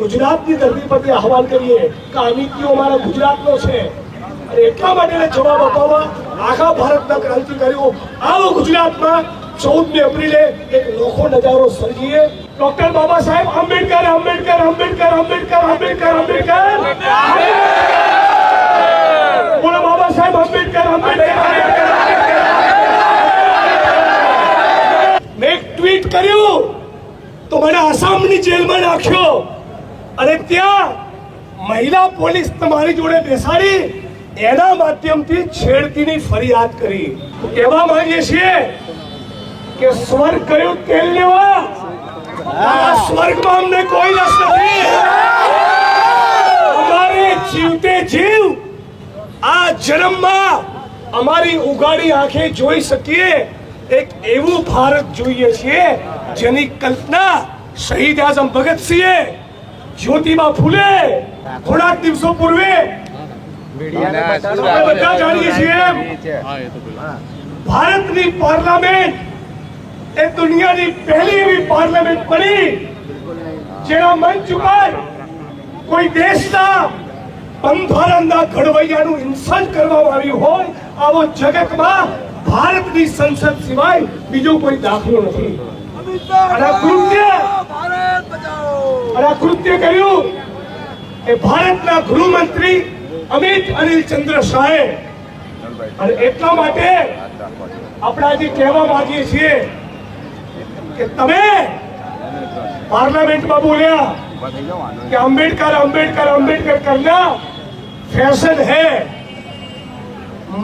ગુજરાતની ધરતી પરથી આહવાન કરીએ. કે આ નીતિઓ અમારા ગુજરાતનો છે. અને એટલા માટે એને જવાબ આપવામાં આખા ભારતના ક્રાંતિકારીઓ આવો ગુજરાતમાં ચૌદમી એપ્રિલે એક લોખો નજારો સર્જીએ. ડોક્ટર બાબા સાહેબ, આંબેડકર આંબેડકર આંબેડકર આંબેડકર આંબેડકર આંબેડકર! બોલો બાબા સાહેબ, આંબેડકર આંબેડકર મેં એક ટ્વીટ કર્યું. તો મને આસામની જેલમાં નાખ્યો. અને ત્યાં મહિલા પોલીસ તમારી જોડે બેસાડી, એના માધ્યમથી છેડતીની ફરિયાદ કરી. કહેવા માંગીએ છીએ કે સ્વર્ગ કયું તેલ લેવા. સ્વર્ગમાં અમને કોઈ રસ નથી. અમારે જીવતે જીવ આ જન્મમાં અમારી ઉગાડી આંખે જોઈ શકીએ. એક એવું ભારત જોઈએ છીએ જેની કલ્પના શહીદ આઝમ ભગતસિંહે જ્યોતિબા ફૂલે. થોડાક દિવસો પૂર્વે બધા જાણીએ છીએ ભારતની પાર્લામેન્ટ એ દુનિયાની પહેલી એવી પાર્લામેન્ટ બની જેના મંચ ઉપર કોઈ દેશના બંધારણના ઘડવૈયાનું ઇન્સલ્ટ કરવામાં આવ્યું હોય આવો જગતમાં ભારતની સંસદ સિવાય બીજો કોઈ દાખલો નથી. અને કૃત્ય અને કૃત્ય કર્યું એ ભારતના ગૃહમંત્રી અમિત અનિલ ચંદ્ર શાહે. અને એટલા માટે આપણે આજે કહેવા માંગીએ છીએ કે તમે પાર્લામેન્ટમાં બોલ્યા કે અંબેડકર અંબેડકર અંબેડકર કરના ફેશન હે.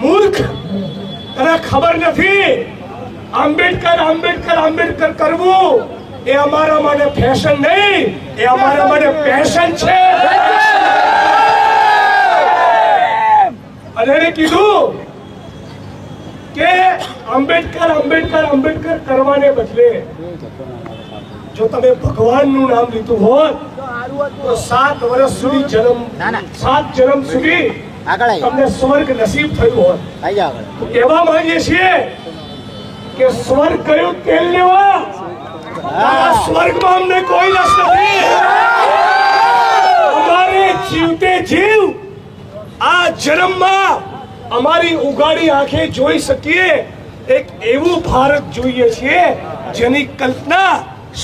મૂર્ખ. તને ખબર નથી? આંબેડકર અંબેડકર અંબેડકર કરવું એ અમારા માટે ફેશન નહીં એ અમારા માટે પેશન છે. અને એને કીધું કે આંબેડકર આંબેડકર આંબેડકર કરવાને બદલે જો તમે ભગવાનનું નામ લીધું હોત તો સાત વર્ષ સુધી જન્મ. સાત જન્મ સુધી તમને સ્વર્ગ નસીબ થયું હોત. કહેવા માંગીએ છીએ કે સ્વર્ગ કયું તેલ લેવા સ્વર્ગમાં અમને કોઈ રસ નથી. અમારે જીવતે જીવ આ જન્મમાં અમારી ઉગાડી આંખે જોઈ શકીએ. એક એવું ભારત જોઈએ છીએ જેની કલ્પના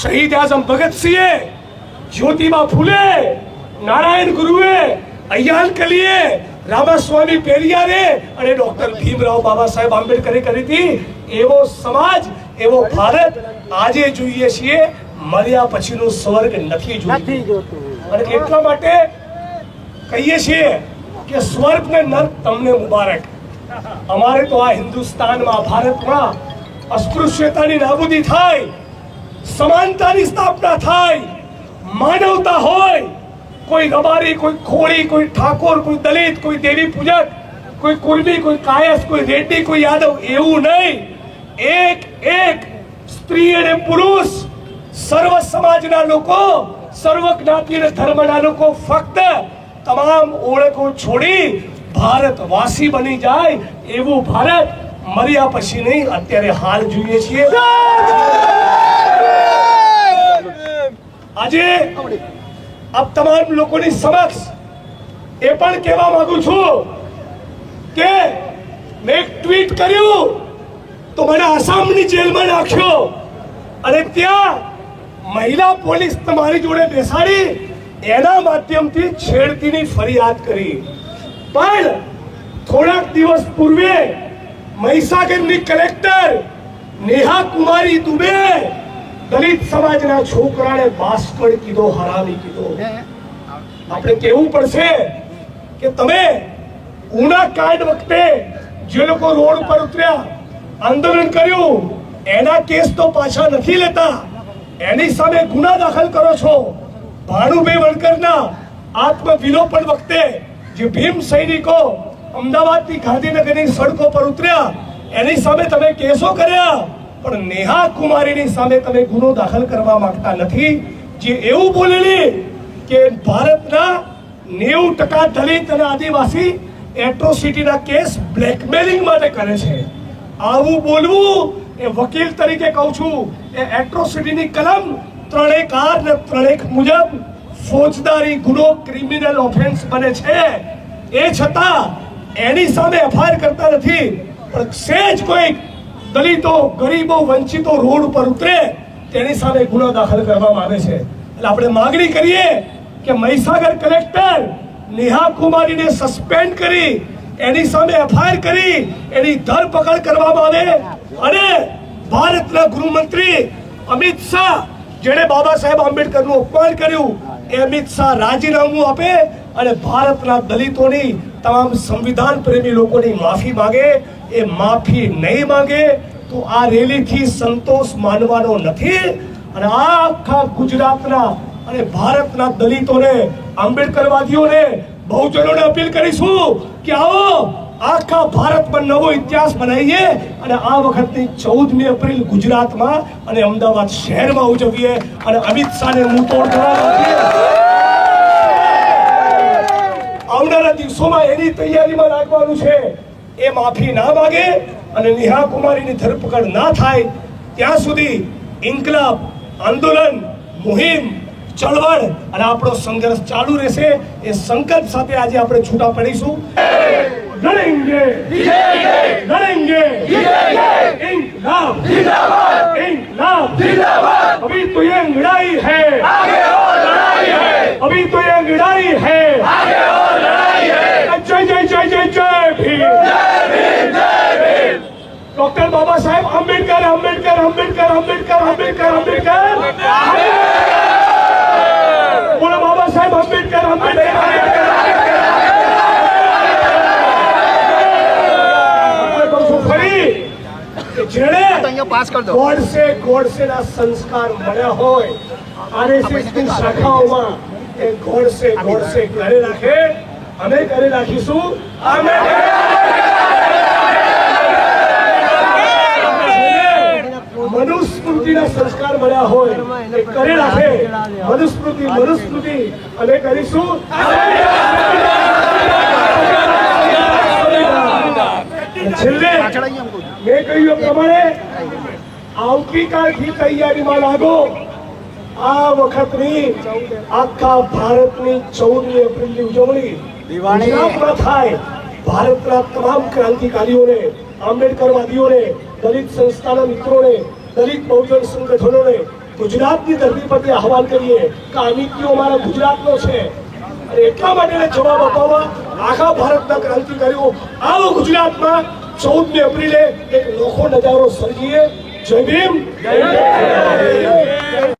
શહીદ આઝમ ભગતસિંહે, જ્યોતિબા ફૂલે, નારાયણ ગુરુએ, અયાન કલીએ, રામાસ્વામી પેરિયારે અને ડોક્ટર ભીમરાવ બાબા સાહેબ આંબેડકરે કરી હતી. એવો સમાજ એવો ભારત આજે જોઈએ છીએ મર્યા પછીનું સ્વર્ગ નથી જોતું. અને એટલા માટે કહીએ છીએ કે સ્વર્ગ ને નર્ક તમને મુબારક. અમારે તો આ હિન્દુસ્તાનમાં ભારતમાં અસ્પૃશ્યતાની નાબૂદી થાય સમાનતાની સ્થાપના થાય માનવતા હોય કોઈ રબારી કોઈ ખોળી કોઈ ઠાકોર કોઈ દલિત કોઈ દેવી પૂજક કોઈ કુર્મી કોઈ કાયસ કોઈ રેડ્ડી કોઈ યાદવ એવું નહીં. એક એક સ્ત્રી અને પુરુષ સર્વ સમાજના લોકો, સર્વ જ્ઞાતિ અને ધર્મના લોકો ફક્ત તમામ ઓળખો છોડી ભારતવાસી બની જાય એવું ભારત મર્યા પછી નહીં, અત્યારે હાલ જોઈએ છીએ. આજે આપ તમામ લોકોની સમક્ષ એ પણ કહેવા માંગુ છું કે મેં એક ટ્વીટ કર્યું. તો મને આસામની જેલમાં નાખ્યો. અને ત્યાં મહિલા પોલીસ તમારી જોડે બેસાડી, એના માધ્યમથી છેડતીની ફરિયાદ કરી. પણ થોડાક દિવસ પૂર્વે મહીસાગરની કલેક્ટર નેહા કુમારી દુબે દલિત સમાજના છોકરાને બાસ્કડ કીધો, હરામી કીધો. આપણે કહેવું પડશે કે તમે ઉના કાંડ વખતે જે લોકો રોડ પર ઉતર્યા આંદોલન કર્યું. એના કેસ તો પાછા નથી લેતા. એની સામે ગુના દાખલ કરો છો. ભાનુભાઈ વણકરના આત્મવિલોપન વખતે જે ભીમ સૈનિકો અમદાવાદથી ગાંધીનગરની સડકો પર ઉતર્યા, એની સામે તમે કેસો કર્યા. પણ નેહા કુમારીની સામે તમે ગુનો દાખલ કરવા માંગતા નથી. જે એવું બોલેલી કે ભારતના નેવું ટકા દલિત અને આદિવાસી એટ્રોસિટીના કેસ બ્લેકમેલિંગ માટે કરે છે. આવું બોલવું એ વકીલ તરીકે કહું છું, એ એટ્રોસિટીની કલમ ત્રણેક આર ને ત્રણેક મુજબ ફોજદારી ગુનો ક્રિમિનલ ઓફેન્સ બને છે. એ છતાં એની સામે એફઆઈઆર કરતા નથી, પણ સેજ કોઈક દલિતો, ગરીબો, વંચિતો રોડ ઉપર ઉતરે તેની સામે ગુનો દાખલ કરવામાં આવે છે. એટલે આપણે માગણી કરીએ કે મહીસાગર કલેક્ટર નેહા કુમારીને સસ્પેન્ડ કરી એની સામે એફઆઈઆર કરી એની ધરપકડ કરવામાં આવે. અને ભારતના ગૃહમંત્રી અમિત શાહ, જેણે બાબા સાહેબ આંબેડકરનું અપમાન કર્યું, એ અમિત શાહ રાજીનામું આપે અને ભારતના દલિતોની તમામ સંવિધાન પ્રેમી લોકોની માફી માંગે. એ માફી નહીં માંગે તો આ રેલીથી સંતોષ માનવાનો નથી. અને આ આખા ગુજરાતના અને ભારતના દલિતોને, આંબેડકરવાદીઓને બહુજનોને અપીલ કરીશું કે આવો, આખા ભારતમાં નવો ઇતિહાસ બનાવીએ અને આ વખતની ચૌદમી એપ્રિલ ગુજરાતમાં અને અમદાવાદ શહેરમાં ઉજવીએ અને અમિત શાહને મુંહ તોડ આવનારા દિવસોમાં એની તૈયારીમાં રાખવાનું છે, એ માફી ના માગે અને નિહા કુમારીની ધરપકડ ના થાય. ત્યાં સુધી ઇન્કલાબ, આંદોલન, મુહિમ ચળવળ અને આપણો સંઘર્ષ ચાલુ રહેશે એ સંકલ્પ સાથે આજે આપણે છૂટા પડીશું લડેંગે લડેંગે ઇન્કલાબ ઇન્કલાબ अभी तो ये लड़ाई है आगे और लड़ाई है अभी तो ये लड़ाई है आगे और लड़ाई है जय जय जय जय जय भीम जय भीम जय भीम डॉक्टर बाबा साहेब પાસ કરી દો. ગોડસે ગોડસેના સંસ્કાર મળ્યા હોય. આરએસએસની શાખાઓમાં એ ગોડસે ગોડસે ઘરે રાખે. અમે ઘરે રાખીશું. અમે મનુસ્મૃતિના સંસ્કાર મળ્યા હોય એ કરે રાખે. મનુસ્મૃતિ મનુસ્મૃતિ અમે કરીશું. છેલ્લે. મેં કહ્યું પ્રમાણે આવતીકાલથી તૈયારીમાં લાગો. આ વખતની આખા ભારતની ચૌદમી એપ્રિલની ઉજવણી. દિવાળી. ગુજરાતમાં થાય. ભારતના તમામ ક્રાંતિકારીઓને આંબેડકરવાદીઓને દલિત સંસ્થાના મિત્રોને દલિત બહુજન સંગઠનોને ગુજરાતની ધરતી પરથી આહવાન કરીએ કે આ નીતિઓ અમારા ગુજરાતનો છે. અને એટલા માટે જવાબ અપાવવા આખા ભારતના ક્રાંતિકારીઓ આવો ગુજરાતમાં ચૌદમી એપ્રિલે એક લોખો નજારો સર્જીએ. જય ભીમ જય ભીમ.